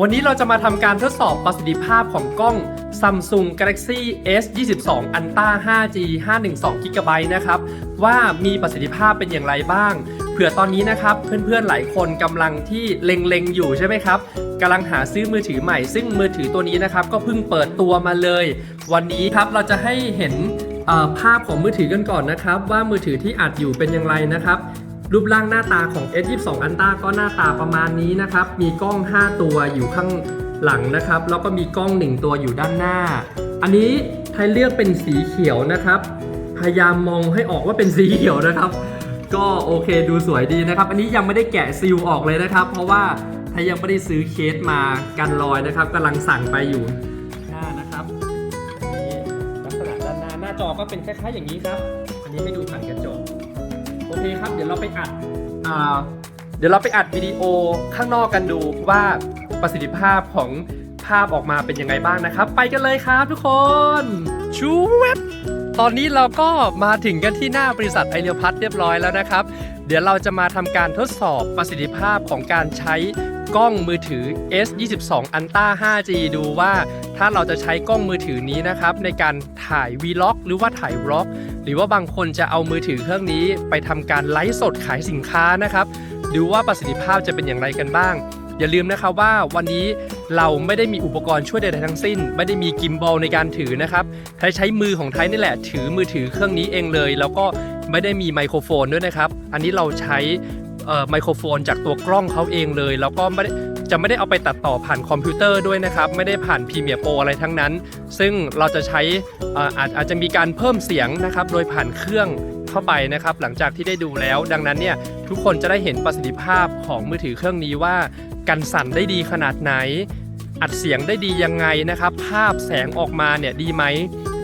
วันนี้เราจะมาทำการทดสอบประสิทธิภาพของกล้อง Samsung Galaxy S 22 Ultra 5G 512 GB นะครับ ว่ามีประสิทธิภาพเป็นอย่างไรบ้าง เผื่อตอนนี้นะครับเพื่อนๆหลายคนกำลังที่เล็งๆ อยู่ใช่ไหมครับกำลังหาซื้อมือถือใหม่ ซึ่งมือถือตัวนี้นะครับ ก็เพิ่งเปิดตัวมาเลย วันนี้ครับเราจะให้เห็นภาพของมือถือกันก่อนนะครับ ว่ามือถือที่อัดอยู่เป็นอย่างไรนะครับ รูปร่างหน้าตาของ S22 Ultra ก็หน้าตาประมาณนี้นะครับ มีกล้อง 5 ตัวอยู่ข้างหลังนะครับ แล้วก็มีกล้อง 1 ตัวอยู่ด้านหน้า อันนี้ไทยเลือกเป็นสีเขียวนะครับ พยายามมองให้ออกว่าเป็นสีเขียวนะครับ ก็โอเคดูสวยดีนะครับ อันนี้ยังไม่ได้แกะซีลออกเลยนะครับ เพราะว่าไทยยังไม่ได้ซื้อเคสมากันรอยนะครับกำลังสั่งไปอยู่หน้านะครับนี่ลักษณะด้านหน้าหน้าจอก็เป็นคล้ายๆอย่างนี้ครับ อันนี้ให้ดูผ่านกระจก เคครับ เดี๋ยวเราไปอัดอ่าเดี๋ยวเราไปอัดวิดีโอข้างนอกกันดูว่าประสิทธิภาพของภาพออกมาเป็นยังไงบ้างนะครับ ไปกันเลยครับทุกคนชูเว็บตอนนี้เราก็มาถึงกันที่หน้าบริษัทไอเรียพัทเรียบร้อยแล้วนะครับ เดี๋ยวเราจะมาทำการทดสอบประสิทธิภาพของการใช้ กล้องมือถือ S22 Ultra 5G ดูว่าถ้าเราจะใช้กล้องมือถือนี้นะครับ ในการถ่าย Vlog หรือว่าถ่าย Vlog หรือว่าบางคนจะเอามือถือเครื่องนี้ ไปทำการไลฟ์สดขายสินค้านะครับ ดูว่าประสิทธิภาพจะเป็นอย่างไรกันบ้าง อย่าลืมนะครับว่าวันนี้เราไม่ได้มีอุปกรณ์ช่วยใดๆทั้งสิ้น ไม่ได้มีกิมบอลในการถือนะครับไทยใช้มือของไทยนี่แหละถือมือถือเครื่องนี้เองเลย แล้วก็ไม่ได้มีไมโครโฟนด้วยนะครับ อันนี้เราใช้ ไมโครโฟนจากตัวกล้องเขาเองเลย แล้วก็ไม่ได้จะไม่ได้เอาไปตัดต่อผ่านคอมพิวเตอร์ด้วยนะครับ ไม่ได้ผ่าน Premiere Pro อะไรทั้งนั้น ซึ่งเราจะใช้อาจอาจจะมีการเพิ่มเสียงนะครับโดยผ่านเครื่องเข้าไปนะครับ หลังจากที่ได้ดูแล้ว ดังนั้นเนี่ยทุกคนจะได้เห็นประสิทธิภาพของมือถือเครื่องนี้ว่ากันสั่นได้ดีขนาดไหน อัดเสียงได้ดียังไงนะครับ ภาพแสงออกมาเนี่ยดีไหม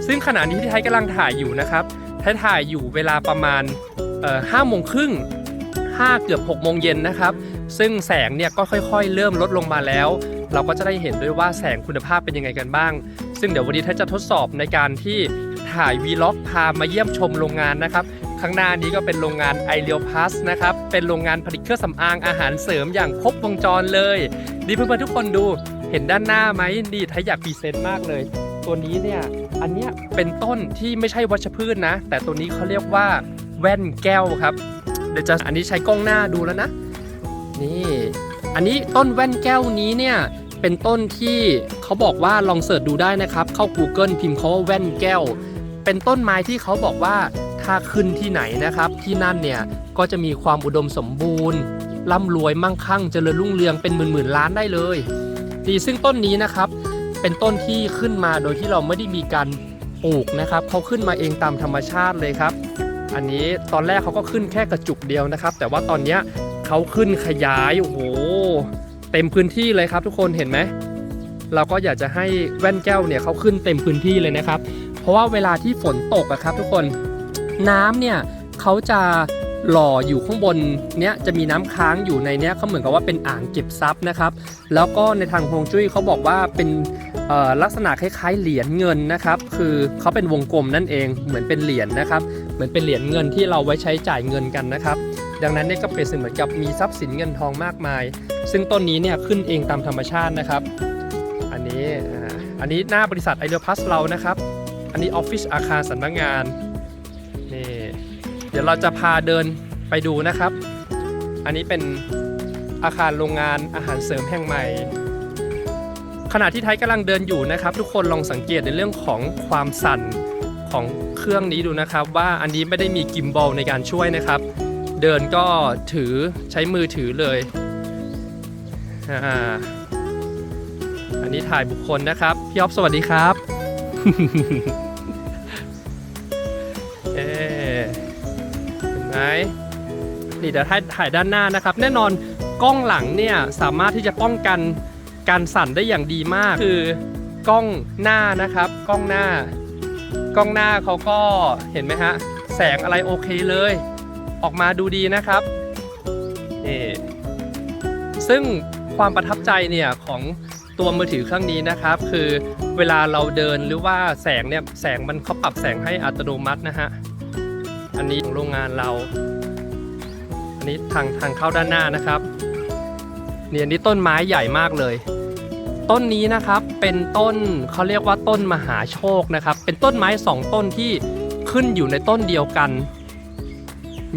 ซึ่งขณะนี้ที่ไทยกำลังถ่ายอยู่นะครับไทยถ่ายอยู่เวลาประมาณห้าโมงครึ่ง ห้าเกือบ6กโมงเย็นนะครับ ซึ่งแสงเนี่ยก็ค่อยๆ เริ่มลดลงมาแล้ว เราก็จะได้เห็นด้วยว่าแสงคุณภาพเป็นยังไงกันบ้าง ซึ่งเดี๋ยววันนี้ไทยจะทดสอบในการที่ถ่ายวีล็อกพามาเยี่ยมชมโรงงานนะครับข้างหน้านี้ก็เป็นโรงงานไอเรียลพัสนะครับ เป็นโรงงานผลิตเครื่องสำอางอาหารเสริมอย่างครบวงจรเลยดีเพื่อนๆทุกคนดูเห็นด้านหน้าไหมดีไทยอยากพรีเซนต์มากเลย ตัวนี้เนี่ยอันเนี้ยเป็นต้นที่ไม่ใช่วัชพืชนะ แต่ตัวนี้เขาเรียกว่าแว่นแก้วครับ เดี๋ยวจะอันนี้ใช้กล้องหน้าดูแล้วนะ นี่ อันนี้ต้นแว่นแก้วนี้เนี่ยเป็นต้นที่เขาบอกว่าลองเสิร์ชดูได้นะครับ เข้า Google พิมพ์เขาว่าแว่นแก้ว เป็นต้นไม้ที่เขาบอกว่าถ้าขึ้นที่ไหนนะครับ ที่นั่นเนี่ยก็จะมีความอุดมสมบูรณ์ร่ำรวยมั่งคั่งเจริญรุ่งเรืองเป็นหมื่นๆล้านได้เลยดีซึ่งต้นนี้นะครับ เป็นต้นที่ขึ้นมาโดยที่เราไม่ได้มีการปลูกนะครับเขาขึ้นมาเองตามธรรมชาติเลยครับ อันนี้ตอนแรกเขาก็ขึ้นแค่กระจุกเดียวนะครับ แต่ว่าตอนนี้เขาขึ้นขยายโอ้โหเต็มพื้นที่เลยครับทุกคนเห็นไหมเราก็อยากจะให้แว่นแก้วเนี่ยเขาขึ้นเต็มพื้นที่เลยนะครับ เพราะว่าเวลาที่ฝนตกอะครับทุกคนน้ำเนี่ยเขาจะหล่ออยู่ข้างบนเนี้ยจะมีน้ำค้างอยู่ในเนี้ยเขาเหมือนกับว่าเป็นอ่างเก็บซับนะครับ แล้วก็ในทางฮวงจุ้ยเขาบอกว่าเป็น ลักษณะคล้ายๆเหรียญเงินนะครับ คือเขาเป็นวงกลมนั่นเองเหมือนเป็นเหรียญนะครับ เหมือนเป็นเหรียญเงินที่เราไว้ใช้จ่ายเงินกันนะครับ ดังนั้นเนี่ยก็เป็นเสมือนกับมีทรัพย์สินเงินทองมากมาย ซึ่งต้นนี้เนี่ยขึ้นเองตามธรรมชาตินะครับ อันนี้อันนี้หน้าบริษัทไอเดียพัสเรานะครับ อันนี้ออฟฟิศอาคารสำนักงานนี่เดี๋ยวเราจะพาเดินไปดูนะครับ อันนี้เป็นอาคารโรงงานอาหารเสริมแห่งใหม่ ขณะที่ไทยกำลังเดินอยู่นะครับ ทุกคนลองสังเกตในเรื่องของความสั่นของเครื่องนี้ดูนะครับ ว่าอันนี้ไม่ได้มีกิมบอลในการช่วยนะครับ เดินก็ถือใช้มือถือเลยอันนี้ถ่ายบุคคลนะครับพี่ออฟสวัสดีครับเอ๊เห็นไหมนี่เดี๋ยวถ่ายด้านหน้านะครับ แน่นอนกล้องหลังเนี่ยสามารถที่จะป้องกัน การสั่นได้อย่างดีมากคือกล้องหน้านะครับ กล้องหน้า กล้องหน้าเขาก็เห็นไหมฮะแสงอะไรโอเคเลย ออกมาดูดีนะครับนี่ซึ่งความประทับใจเนี่ยของตัวมือถือเครื่องนี้นะครับ คือเวลาเราเดินหรือว่าแสงเนี่ยแสงมันเขาปรับแสงให้อัตโนมัตินะฮะอันนี้ของโรงงานเรา อันนี้ทางทางเข้าด้านหน้านะครับเนี่ยอันนี้ต้นไม้ใหญ่มากเลย ต้นนี้นะครับเป็นต้นเขาเรียกว่าต้นมหาโชคนะครับ เป็นต้นไม้สองต้นที่ขึ้นอยู่ในต้นเดียวกัน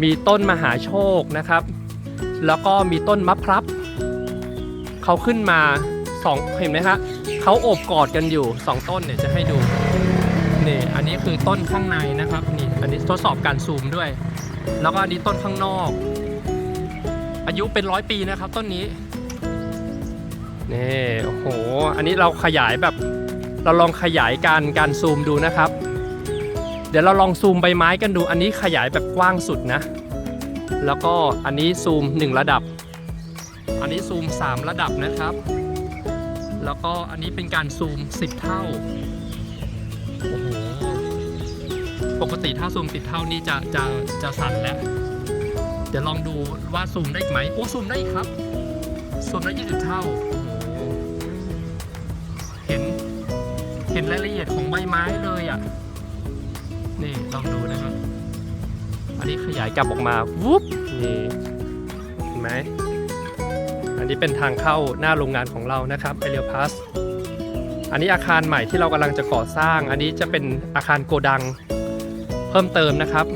มีต้นมหาโชคนะครับ แล้วก็มีต้นมะพร้าวเขาขึ้นมาสองเห็นไหมครับเขาโอบกอดกันอยู่สองต้นเนี่ยจะให้ดูนี่อันนี้คือต้นข้างในนะครับนี่อันนี้ทดสอบการซูมด้วย แล้วก็อันนี้ต้นข้างนอก อายุเป็นร้อยปีนะครับต้นนี้ นี่โอ้โห อันนี้เราขยายแบบ เราลองขยายการการซูมดูนะครับ เดี๋ยวเราลองซูมใบไม้กันดู อันนี้ขยายแบบกว้างสุดนะ แล้วก็อันนี้ซูม 1 ระดับ อันนี้ซูม 3 ระดับนะครับ แล้วก็อันนี้เป็นการซูม 10 เท่าโอ้โหปกติถ้าซูม 10 เท่านี่จะจะจะสั่นแล้วเดี๋ยวลองดูว่าซูมได้ไหมโอ้ซูมได้ครับซูมได้20 เท่า เห็นรายละเอียดของใบไม้เลยอะ นี่ลองดูนะครับ อันนี้ขยายกลับออกมาวุ๊บนี่เห็นไหม อันนี้เป็นทางเข้าหน้าโรงงานของเรานะครับเอเรียพัสอันนี้อาคารใหม่ที่เรากำลังจะก่อสร้าง อันนี้จะเป็นอาคารโกดังเพิ่มเติมนะครับ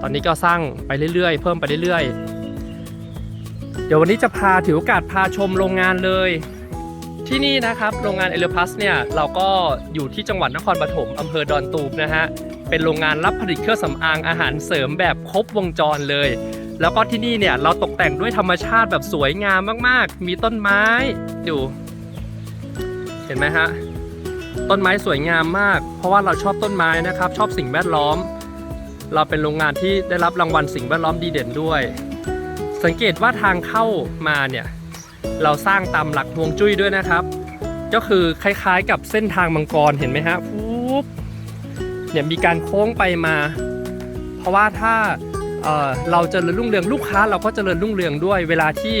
ตอนนี้ก็สร้างไปเรื่อยๆ เพิ่มไปเรื่อยๆ เดี๋ยววันนี้จะพาถือโอกาสพาชมโรงงานเลย ที่นี่นะครับโรงงานเอเลพัสเนี่ยเราก็อยู่ที่จังหวัดนครปฐมอำเภอดอนตูมนะฮะเป็นโรงงานรับผลิตเครื่องสำอางอาหารเสริมแบบครบวงจรเลย แล้วก็ที่นี่เนี่ยเราตกแต่งด้วยธรรมชาติแบบสวยงามมากๆ มีต้นไม้ดูเห็นไหมฮะต้นไม้สวยงามมาก เพราะว่าเราชอบต้นไม้นะครับ ชอบสิ่งแวดล้อม เราเป็นโรงงานที่ได้รับรางวัลสิ่งแวดล้อมดีเด่นด้วย สังเกตว่าทางเข้ามาเนี่ย เราสร้างตามหลักฮวงจุ้ยด้วยนะครับ ก็คือคล้ายๆกับเส้นทางมังกรเห็นไหมฮะปุ๊บเนี่ยมีการโค้งไปมา เพราะว่าถ้าเเราเจริญรุ่งเรืองลูกค้าเราก็เจริญรุ่งเรืองด้วย เวลาที่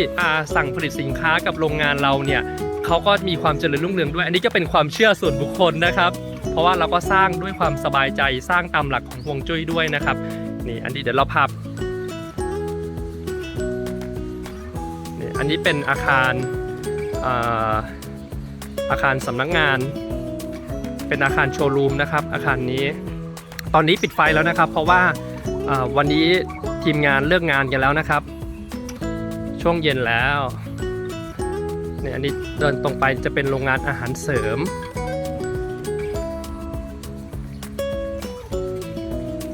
สั่งผลิตสินค้ากับโรงงานเราเนี่ยเขาก็มีความเจริญรุ่งเรืองด้วย อันนี้ก็เป็นความเชื่อส่วนบุคคลนะครับ เพราะว่าเราก็สร้างด้วยความสบายใจสร้างตามหลักของฮวงจุ้ยด้วยนะครับนี่อันนี้เดี๋ยวเราพา อันนี้เป็นอาคารอาอาคารสำนักงาน เป็นอาคารโชว์รูมนะครับ อาคารนี้ ตอนนี้ปิดไฟแล้วนะครับ เพราะว่าอ่าวันนี้ทีมงานเลิกงานกันแล้วนะครับ ช่วงเย็นแล้วเนี่ยอันนี้เดินตรงไปจะเป็นโรงงานอาหารเสริม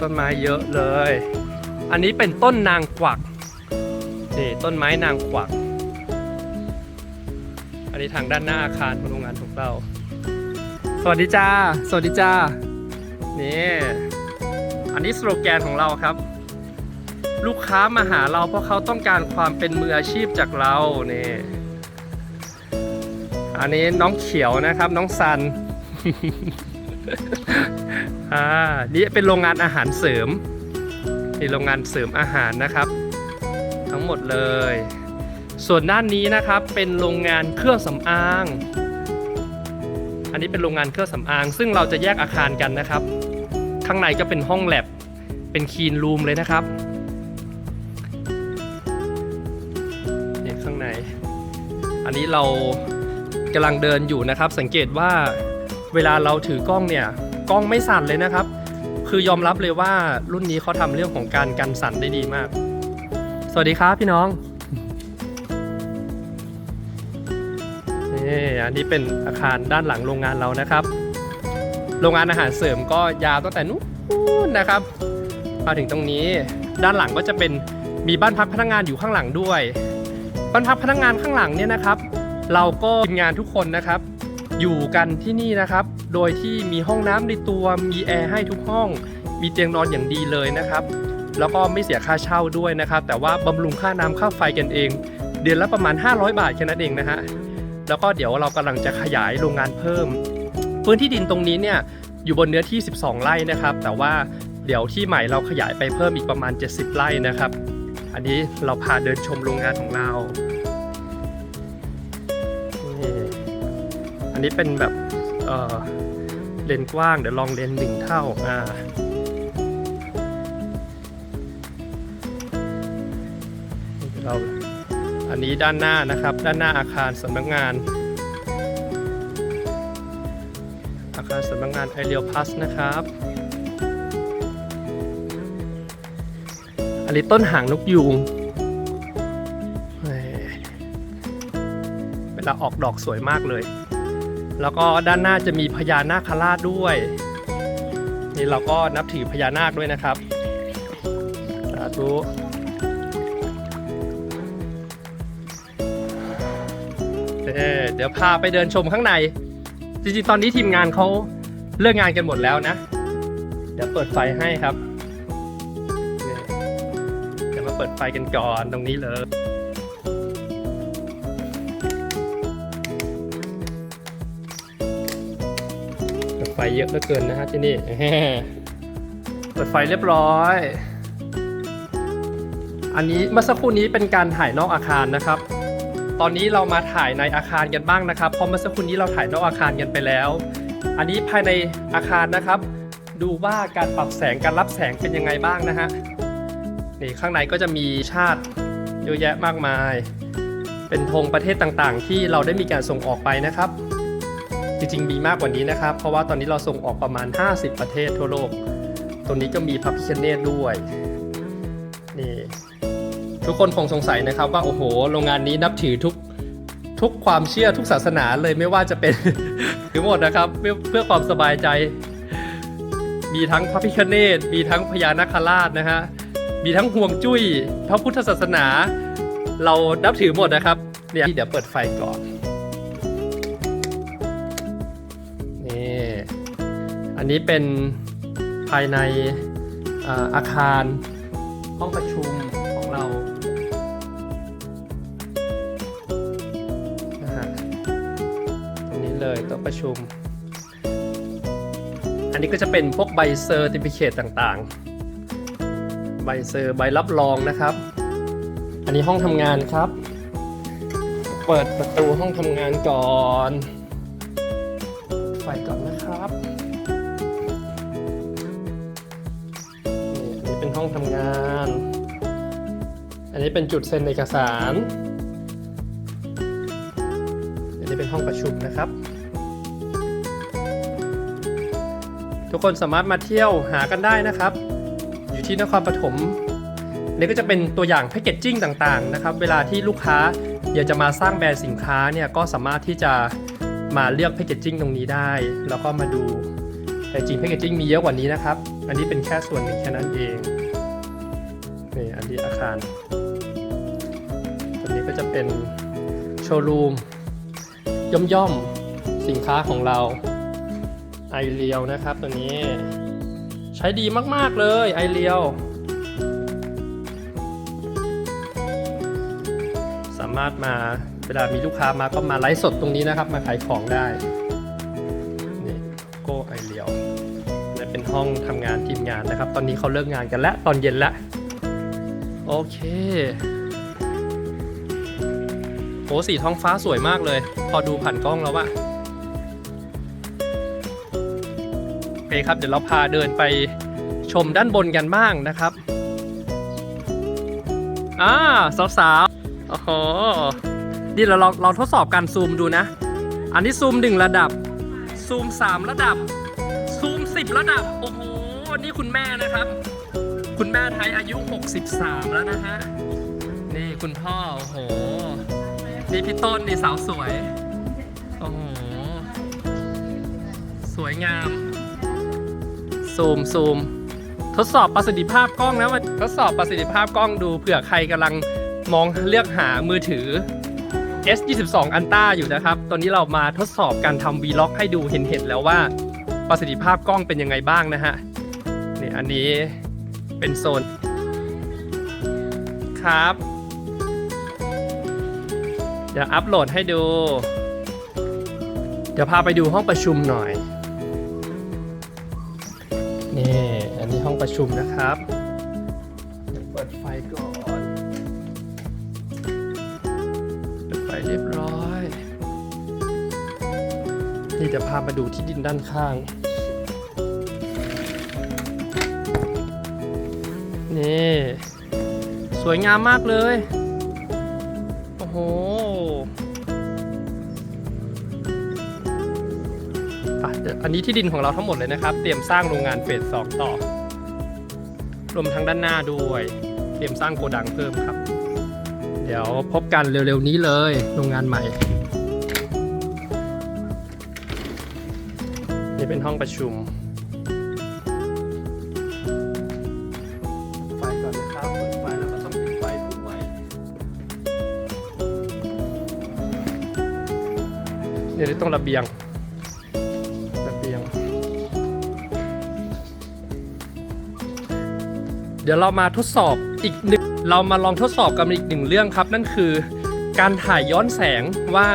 ต้นไม้เยอะเลย อันนี้เป็นต้นนางกวักนี่ต้นไม้นางกวัก อันนี้ทางด้านหน้าอาคารของโรงงานของเรา สวัสดีจ้า สวัสดีจ้า นี่ อันนี้สโลแกนของเราครับ ลูกค้ามาหาเราเพราะเขาต้องการความเป็นมืออาชีพจากเรานี่อันนี้น้องเขียวนะครับ น้องซัน อ่า นี่เป็นโรงงานอาหารเสริมนี่โรงงานเสริมอาหารนะครับ ทั้งหมดเลย ส่วนด้านนี้นะครับเป็นโรงงานเครื่องสำอาง อันนี้เป็นโรงงานเครื่องสำอาง ซึ่งเราจะแยกอาคารกันนะครับ ข้างในก็เป็นห้องแลบเป็นคีนรูมเลยนะครับนี่ข้างใน อันนี้เรากำลังเดินอยู่นะครับ สังเกตว่าเวลาเราถือกล้องเนี่ยกล้องไม่สั่นเลยนะครับ คือยอมรับเลยว่ารุ่นนี้เขาทำเรื่องของการกันสั่นได้ดีมาก สวัสดีครับพี่น้อง นี่อันนี้เป็นอาคารด้านหลังโรงงานเรานะครับ โรงงานอาหารเสริมก็ยาวตั้งแต่นู้นนะครับมาถึงตรงนี้ด้านหลังก็จะเป็นมีบ้านพักพนักงานอยู่ข้างหลังด้วย บ้านพักพนักงานข้างหลังเนี่ยนะครับ เราก็ทีมงานทุกคนนะครับ อยู่กันที่นี่นะครับ โดยที่มีห้องน้ำในตัวมีแอร์ให้ทุกห้อง มีเตียงนอนอย่างดีเลยนะครับ แล้วก็ไม่เสียค่าเช่าด้วยนะครับ แต่ว่าบำรุงค่าน้ำค่าไฟกันเอง เดือนละประมาณ 500 บาทแค่นั้นเองนะฮะ แล้วก็เดี๋ยวเรากำลังจะขยายโรงงานเพิ่ม พื้นที่ดินตรงนี้เนี่ยอยู่บนเนื้อที่ 12 ไร่นะครับ แต่ว่าเดี๋ยวที่ใหม่เราขยายไปเพิ่มอีกประมาณ 70 ไร่นะครับ อันนี้เราพาเดินชมโรงงานของเราอันนี้เป็นแบบเเลนกว้างเดี๋ยวลองเลนหนึ่งเท่าอ่าเรา อันนี้ด้านหน้านะครับ ด้านหน้าอาคารสำนักงาน อาคารสำนักงานไอเรียลพัสนะครับ อันนี้ต้นหางนกยูงเวลาออกดอกสวยมากเลย แล้วก็ด้านหน้าจะมีพญานาคราชด้วย นี่เราก็นับถือพญานาคด้วยนะครับสาธุ ดี๋ยวพาไปเดินชมข้างใน จริงๆ ตอนนี้ทีมงานเขาเลิกงานกันหมดแล้วนะ เดี๋ยวเปิดไฟให้ครับเดี๋ยวมาเปิดไฟกันก่อนตรงนี้เลยเปิดไฟเยอะเหลือเกินนะฮะที่นี่เปิดไฟเรียบร้อย อันนี้เมื่อสักครู่นี้เป็นการถ่ายนอกอาคารนะครับ อนนี้เรามาถ่ายในอาคารกันบ้างนะครับเพราะเมื่อสักครู่นี้เราถ่ายนอกอาคารกันไปแล้ว อันนี้ภายในอาคารนะครับ ดูว่าการปรับแสงการรับแสงเป็นยังไงบ้างนะฮะนี่ข้างในก็จะมีชาติเยอะแยะมากมาย เป็นธงประเทศต่างๆ ที่เราได้มีการส่งออกไปนะครับ จริงๆมีมากกว่านี้นะครับ เพราะว่าตอนนี้เราส่งออกประมาณ 50 ประเทศทั่วโลกตรงนี้ก็มีพระพิคเนตด้วย ทุกคนคงสงสัยนะครับว่าโอ้โห โรงงานนี้นับถือทุกทุกความเชื่อทุกศาสนาเลยไม่ว่าจะเป็นทั้งหมดนะครับเพื่อเพื่อความสบายใจ มีทั้งพระพิคเนตมีทั้งพญานาคราชนะฮะมีทั้งห่วงจุ้ยพระพุทธศาสนา เรานับถือหมดนะครับเนี่ยเดี๋ยวเปิดไฟก่อนนี่อันนี้เป็นภายในอาคารห้องประชุม ประชุม อันนี้ก็จะเป็นพวกใบเซอร์ติฟิเคตต่างๆ ใบเซอร์ใบรับรองนะครับ อันนี้ห้องทำงานครับ เปิดประตูห้องทำงานก่อนไฟก่อนนะครับนี่อันนี้เป็นห้องทำงาน อันนี้เป็นจุดเซ็นเอกสาร อันนี้เป็นห้องประชุมนะครับ ทุกคนสามารถมาเที่ยวหากันได้นะครับ อยู่ที่นครปฐมนี่ก็จะเป็นตัวอย่างแพคเกจจิ้งต่างๆนะครับ เวลาที่ลูกค้าอยากจะมาสร้างแบรนด์สินค้าเนี่ยก็สามารถที่จะมาเลือกแพคเกจจิ้งตรงนี้ได้ แล้วก็มาดูแต่จริงแพคเกจจิ้งมีเยอะกว่านี้นะครับ อันนี้เป็นแค่ส่วนหนึ่งแค่นั้นเองนี่อันนี้อาคารตัวนี้ก็จะเป็นโชว์รูมย่อมๆสินค้าของเรา ไอเรียวนะครับตัวนี้ ใช้ดีมาก ๆ เลยไอเรียวสามารถมาเวลามีลูกค้ามาก็มาไลฟ์สดตรงนี้นะครับ มาขายของได้นี่โก้ไอเรียวนี่เป็นห้องทำงานทีมงานนะครับ ตอนนี้เขาเลิกงานกันแล้วตอนเย็นแล้วโอเคโหสีท้องฟ้าสวยมากเลย พอดูผ่านกล้องแล้วว่าโอเคครับ เดี๋ยวเราพาเดินไปชมด้านบนกันบ้างนะครับอ่าสาวๆโอ้โหนี่เราลองลองทดสอบการซูมดูนะ อันนี้ซูมหนึ่งระดับ ซูม3ระดับ ซูม10ระดับ โอ้โห นี่คุณแม่นะครับ คุณแม่ไทยอายุ 63 แล้วนะฮะ นี่คุณพ่อ โอ้โห นี่พี่ต้นนี่สาวสวย โอ้โห สวยงาม ซูมซูมทดสอบประสิทธิภาพกล้องนะว่าทดสอบประสิทธิภาพกล้องดูเผื่อใครกำลังมองเลือกหามือถือ S22 อันต้าอยู่นะครับ ตอนนี้เรามาทดสอบการทำ Vlog ให้ดูเห็นเห็นแล้วว่า ประสิทธิภาพกล้องเป็นยังไงบ้างนะฮะนี่อันนี้เป็นโซน ครับ เดี๋ยวอัปโหลดให้ดู เดี๋ยวพาไปดูห้องประชุมหน่อย นี่ อันนี้ห้องประชุมนะครับเปิดไฟก่อนเปิดไฟเรียบร้อย นี่จะพามาดูที่ดินด้านข้าง นี่ สวยงามมากเลย อ้โหทอะเดี๋ยวอันนี้ที่ดินของเราทั้งหมดเลยนะครับ เตรียมสร้างโรงงานเฟสสองต่อ รวมทั้งด้านหน้าด้วย เตรียมสร้างโกดังเพิ่มครับ เดี๋ยวพบกันเร็วๆนี้เลยโรงงานใหม่ นี่เป็นห้องประชุมไฟก่อนนะครับเปิดไฟแล้วก็ต้องปิดไฟด้วยเนี่ยตรงระเบียง เดี๋ยวเรามาทดสอบอีกหนึ่งเรามาลองทดสอบกันอีกหนึ่งเรื่องครับ นั่นคือ การถ่ายย้อนแสงว่า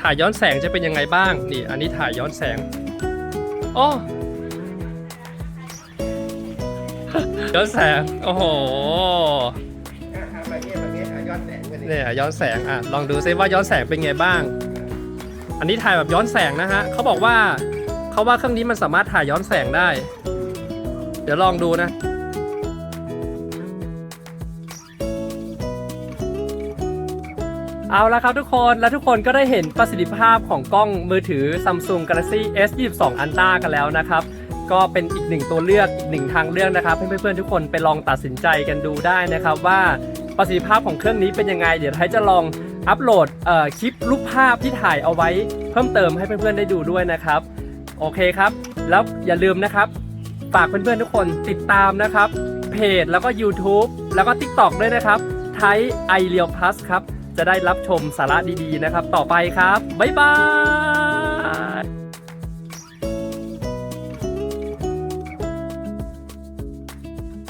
ถ่ายย้อนแสงจะเป็นยังไงบ้างนี่ อันนี้ถ่ายย้อนแสงอ๋อย้อนแสงโอ้โหเนี่ยย้อนแสงอะลองดูซิว่าย้อนแสงเป็นไงบ้าง อันนี้ถ่ายแบบย้อนแสงนะฮะเขาบอกว่าเขาว่าเครื่องนี้มันสามารถถ่ายย้อนแสงได้ เดี๋ยวลองดูนะ เอาละครับทุกคนและทุกคนก็ได้เห็นประสิทธิภาพของกล้องมือถือ Samsung Galaxy S22 Ultra กันแล้วนะครับ ก็เป็นอีกหนึ่งตัวเลือกอีกหนึ่งทางเลือกนะครับ เพื่อนๆทุกคนไปลองตัดสินใจกันดูได้นะครับ ว่าประสิทธิภาพของเครื่องนี้เป็นยังไง เดี๋ยวไทยจะลองอัปโหลดคลิปรูปภาพที่ถ่ายเอาไว้เพิ่มเติมให้เพื่อนๆได้ดูด้วยนะครับ โอเคครับ แล้วอย่าลืมนะครับฝากเพื่อนๆทุกคนติดตามนะครับ เพจแล้วก็ YouTube แล้วก็ TikTok ด้วยนะครับไทยไอเรียลพลัสครับ จะได้รับชมสาระดีๆนะครับ ต่อไปครับ บ๊ายบาย